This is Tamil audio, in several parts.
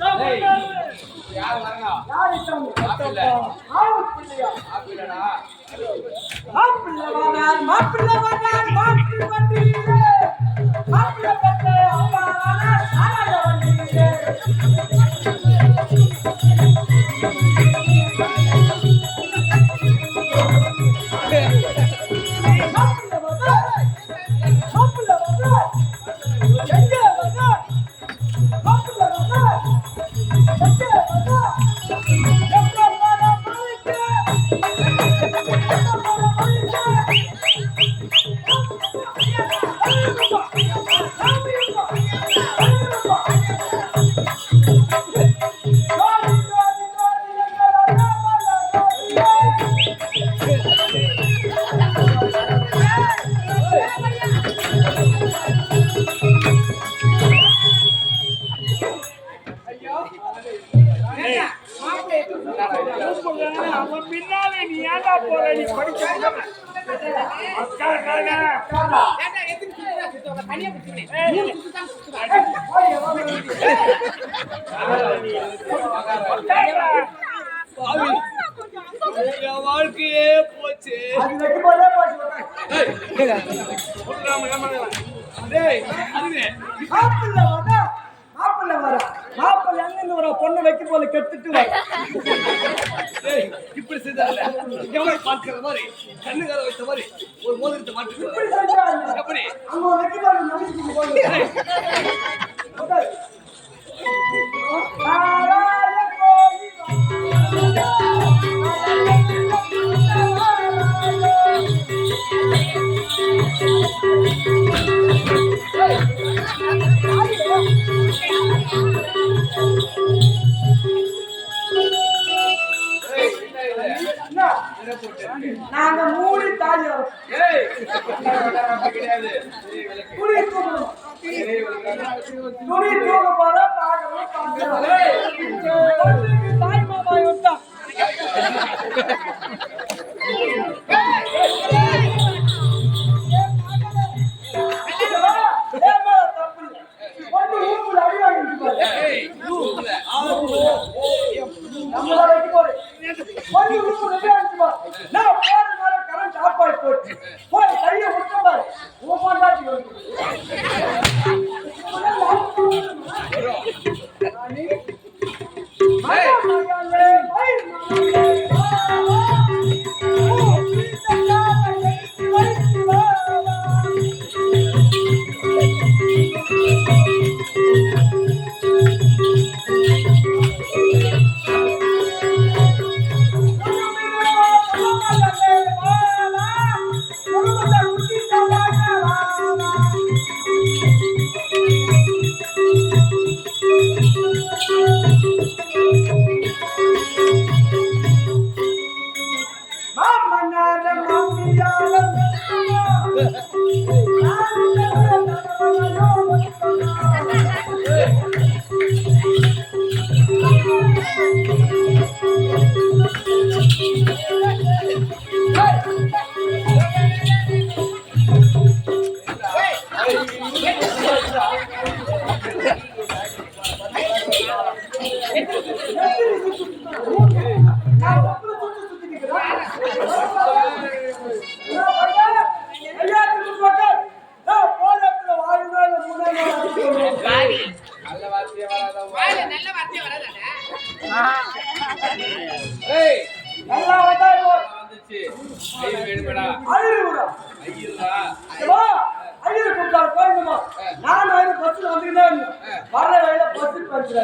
மாப்பிள்ளை. ஆவு மாப்பிள்ளை வந்தார், மாப்பிள்ளை வந்தார், மாப்பிள்ளை பெற்ற அப்பா வந்தார், சாராய வண்டியிலே. படிக்க என் வாழ்க்கையே போச்சு. வரா, வரா? பொண்ணை வைக்க போல. டேய் இப்படி செய்தால எவ்வளவு பார்க்கிற மாதிரி கண்ணுகார வைத்த மாதிரி ஒரு மோதிரத்தை செஞ்சாங்க. எப்படி அங்க ஒரு வைக்க நாங்க மூடி தாலி துணி தூக்கணும் துணி தூக்க பார்க்கணும் பொண்ணுக்கு தாய் மாமா ஐயர்டா நான் பஸ்ல வந்துக்கிட்டே வர வழியில பஸ்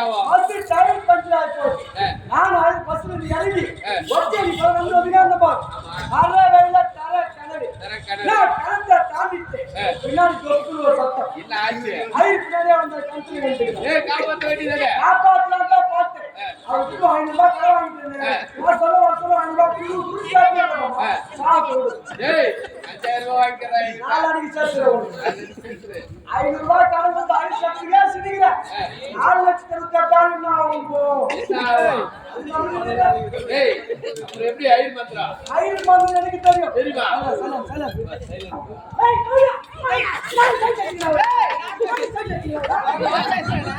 ஆகும் பஸ் டைம் பஞ்சாயத்து நான் அது பஸ்ல இருந்து இறங்கி ஒட்டி இப்ப வந்து வந்து பா வர வழியில தர கிணறு தர கிணறு. நான் கிணத்தை தாண்டிட்டு பின்னாடி தொப்புள் ஒரு சத்தம் என்ன ஆச்சு ஐயர் பின்னாடியே வந்த கண்ட்ரி வந்து ஏய் காப்பாத்த வேண்டியதானே காப்பாத்தலாம் தான் பார்த்தேன் அவருக்கு ஐநூறு ரூபாய் கடை வாங்கிட்டு இருந்தேன் நான் சொல்ல வர சொல்ல ஐநூறு ரூபாய் குடு குடு சாப்பிட்டு சாப்பிட்டு ஏய் அஞ்சாயிரம் ரூபாய் வாங்கிக்கிறேன் நாலாடிக்கு சேர்த்து ஐநூறு ரூபாய் கடன் வந்து ஐநூறு சத்துக்கே சிரிக்கிறேன் நாலு லட்சத்தி இருபத்தெட்டாயிரம் நான் ஏய் அப்புறம் எப்படி ஐயர் மாத்திரா ஐநூறு வந்து எனக்கு தெரியும் தெரியுமா? சொல்லுங்க சொல்லுங்க ஏய், ஐயா, ஐயா, நான் கை தட்டிக்கிறேன். ஏய், நான் கை தட்டிக்கிறேன்.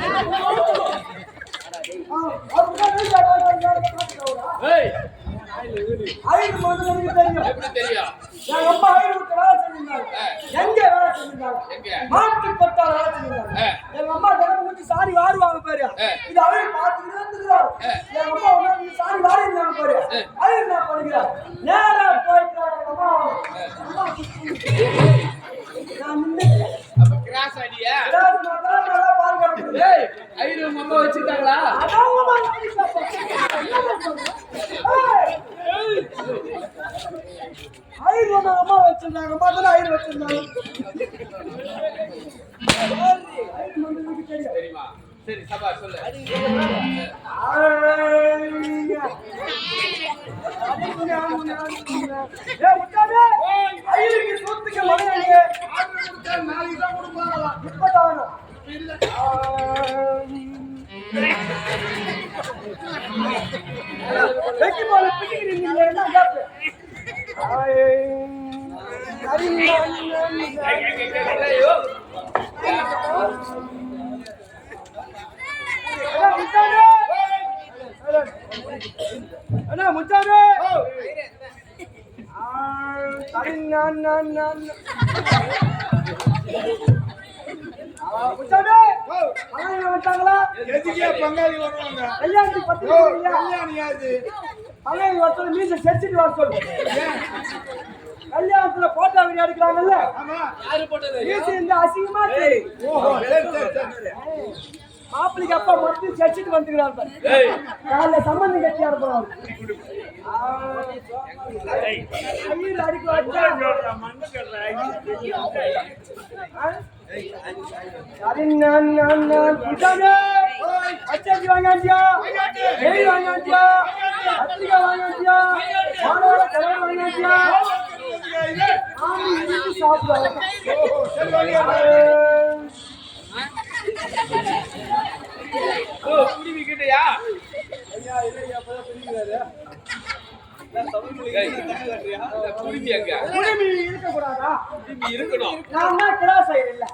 எப்படி தெரியும் என் அம்மா ஐநூறு வேலை செஞ்சிருந்தாங்க ஆ. எங்க வேலை செஞ்சிருந்தாங்க எங்க? மாட்டு கொட்டால வேலை செஞ்சிருந்தாங்க ஆ. எங்க அம்மா தினமும் ஊத்தி சாணி வாருவாங்க பாரு ஆ. இது அவரு பார்த்துக்கிட்டு இருந்துக்கிறாரு ஆ. எங்க அம்மா ஒரு நாள் நீ சாணி வாரி இருந்தாங்க பாரு ஆ. அது என்ன பண்ணுகிறார் நேரா போயிட்டு எங்க அம்மா அம்மா நான் நின்று அப்ப கிராஸ் அடியா நல்லா பால் ஐநூறு அம்மா வச்சிருக்காங்களா? அதான் அம்மா வச்சிருந்தாங்க வச்சிருந்தாங்க தெரியுமா? சரி சபா சொல்லு. ஐயருக்கு சொத்துக்கு மகனே நாளைக்கு தான் கொடுப்பாங்களா? இப்பதான் வெட்டி போல பிடிக்கிறீங்க என்ன கேப்பு ஐயோ அண்ணா முச்சாரு கல்யாணத்துல போட்டோ வீடியோ எடுக்கிறாங்கல்ல அசிங்கமா தெரியும் மாப்பிளைக்கு அப்பா மட்டும் செடிச்சிட்டு வந்துக்கிறாரு காலைல சம்பந்தம் கட்டி அனுப்புறாரு ஐயர் அடிக்க வச்சா சரி குடிமி அங்க குடிமி குடிமி இருக்கணும் நான் கிராஸ் ஆயிரல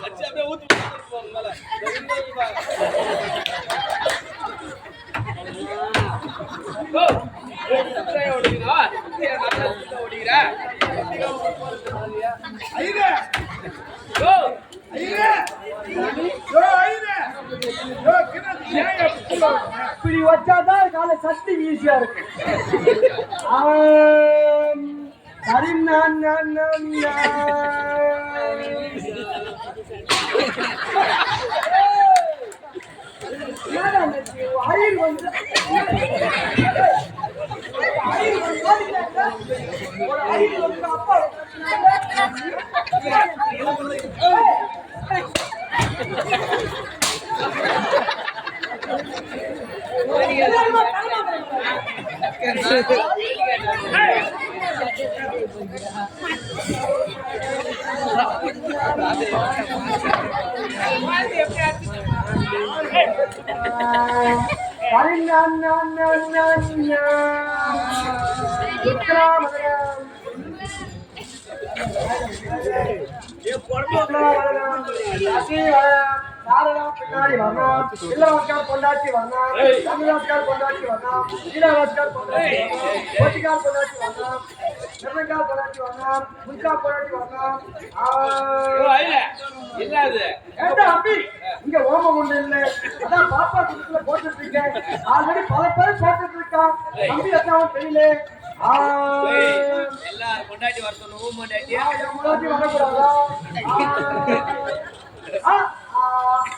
அச்சு அப்படியே ஊத்தி போங்க மேல ஓ எத்தனை ஓடிக்கிறா நல்லா ஓடிக்கிற ஐயரே ஓ ஐயரே யோ ஐயரே யோ கிணத்து ஏன் எப்படி இப்படி வச்சாதான் காலை சக்தி ஈஸியா இருக்கு ஆம், சரி நான் நான் நான் என்னடா இந்த ஐயர் வந்து ஐயர் வந்து பாத்தீங்களா? ஒரு ஐயர் வந்து அப்பா Yeah. கொண்டாட்டி வரணும் தமிழ்நாட்டுக்கார் கொண்டாட்டி வரணும் ஈழவாஸ்கார் கொண்டாட்டி வரணும் கோட்டிக்கார் கொண்டாட்டி வரணும் நிர்மக்கார் கொண்டாட்டி வரணும் முன்கா கொண்டாட்டி ஐல இல்ல அது? ஏண்டா அம்பி இங்க ஓமம் ஒண்ணு இல்ல. அதான் பாப்பா குடுத்துல போட்டுட்டு இருக்கேன் ஆல்ரெடி பல பேர் போட்டுட்டு இருக்கான் தம்பி எத்தாவும் தெரியல. எல்லாரும் கொண்டாடி வர முன்னாடி வரக்கூடாதா?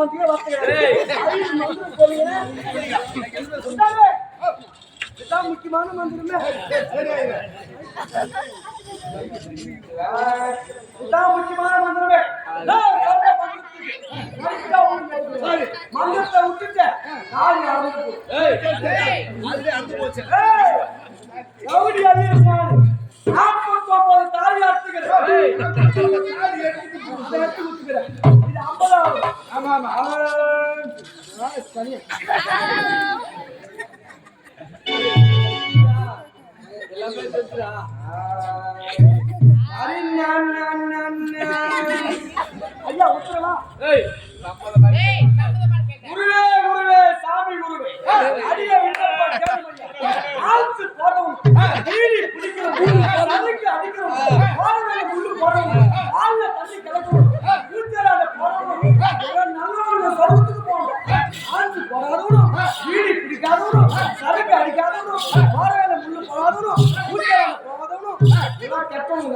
காரிக்கரமாத்தியே வார்த்தைகள் முக்கியமான மந்திரமே. இதான் முக்கியமான மந்திரமே? மந்திரத்தை விட்டுட்டு, நாலு அறுந்து போச்சு. கவுடி அழியிருப்பான். நாற்பத்தொன்பது தாலி அறுத்துக்கிறேன். ஆமா, ஆமா. ஆ, சரி. எல்லாமே செத்துடா. அரி, நான், நான், நான், ஐயா உத்தரவா ஏய், சம்மதம் மாதிரி. குருவே குருவே சாமி குருவே அடிய விண்ணப்பம் கேளுமையா. ஆழ்த்து போட்டவன் நீடி பிடிக்கிறவன் சதுக்கு அடிக்கிறோம் பாறையில முள்ளு போடுறவன் ஆள்ல தண்ணி கிடக்கிறவன்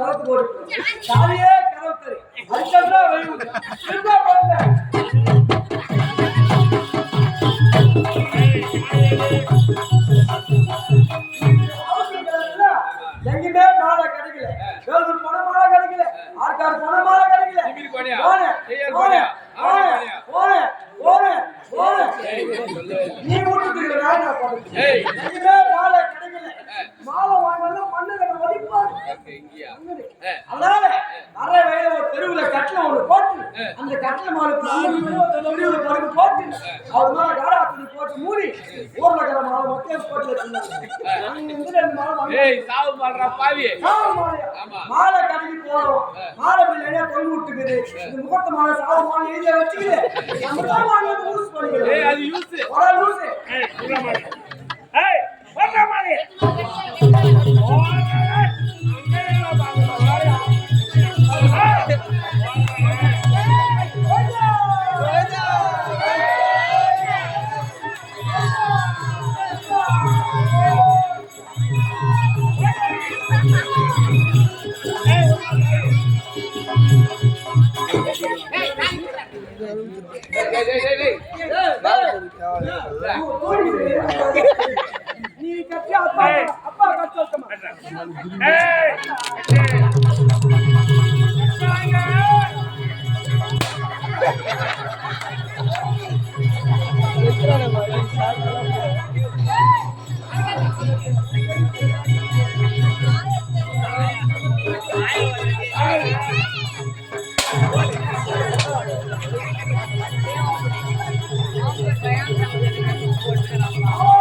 ஓடி போவான். சாதியே கரவத்தரி வெயில் இருந்தா பாருங்க எங்கேயுமே மாலை கிடைக்கல. வேலூர் போன மாலை கிடைக்கல. ஆற்காடு போன மாலை கிடைக்கல. ஒண்ணு போட்டு அந்த கட்டில மேல படுக்க போட்டு அவர் மேல காடா துணி போட்டு மூடி ஊர்ல மாலை மட்டும் போட்டு வச்சிருந்தாங்க மாலை வாங்கி ஏய், சாவு மாடுறா பாவி. சாவு மாலையா? ஆமா. மாலை கடைக்கு போறோம். மாலை பிள்ளையா தொங்க விட்டுக்குது. இந்த முகத்த மாலை சாவு மாலை எழுதி வச்சுக்குது. நம்ம வந்து யூஸ் ஏய், பண்ணிக்கிறோம் அது யூஸ். ஒரு லூசு. ஏய். ஏய், நீ கட்டி அப்பா அப்பா கட்டி வைக்கமா ஏய், ஏய். ஆ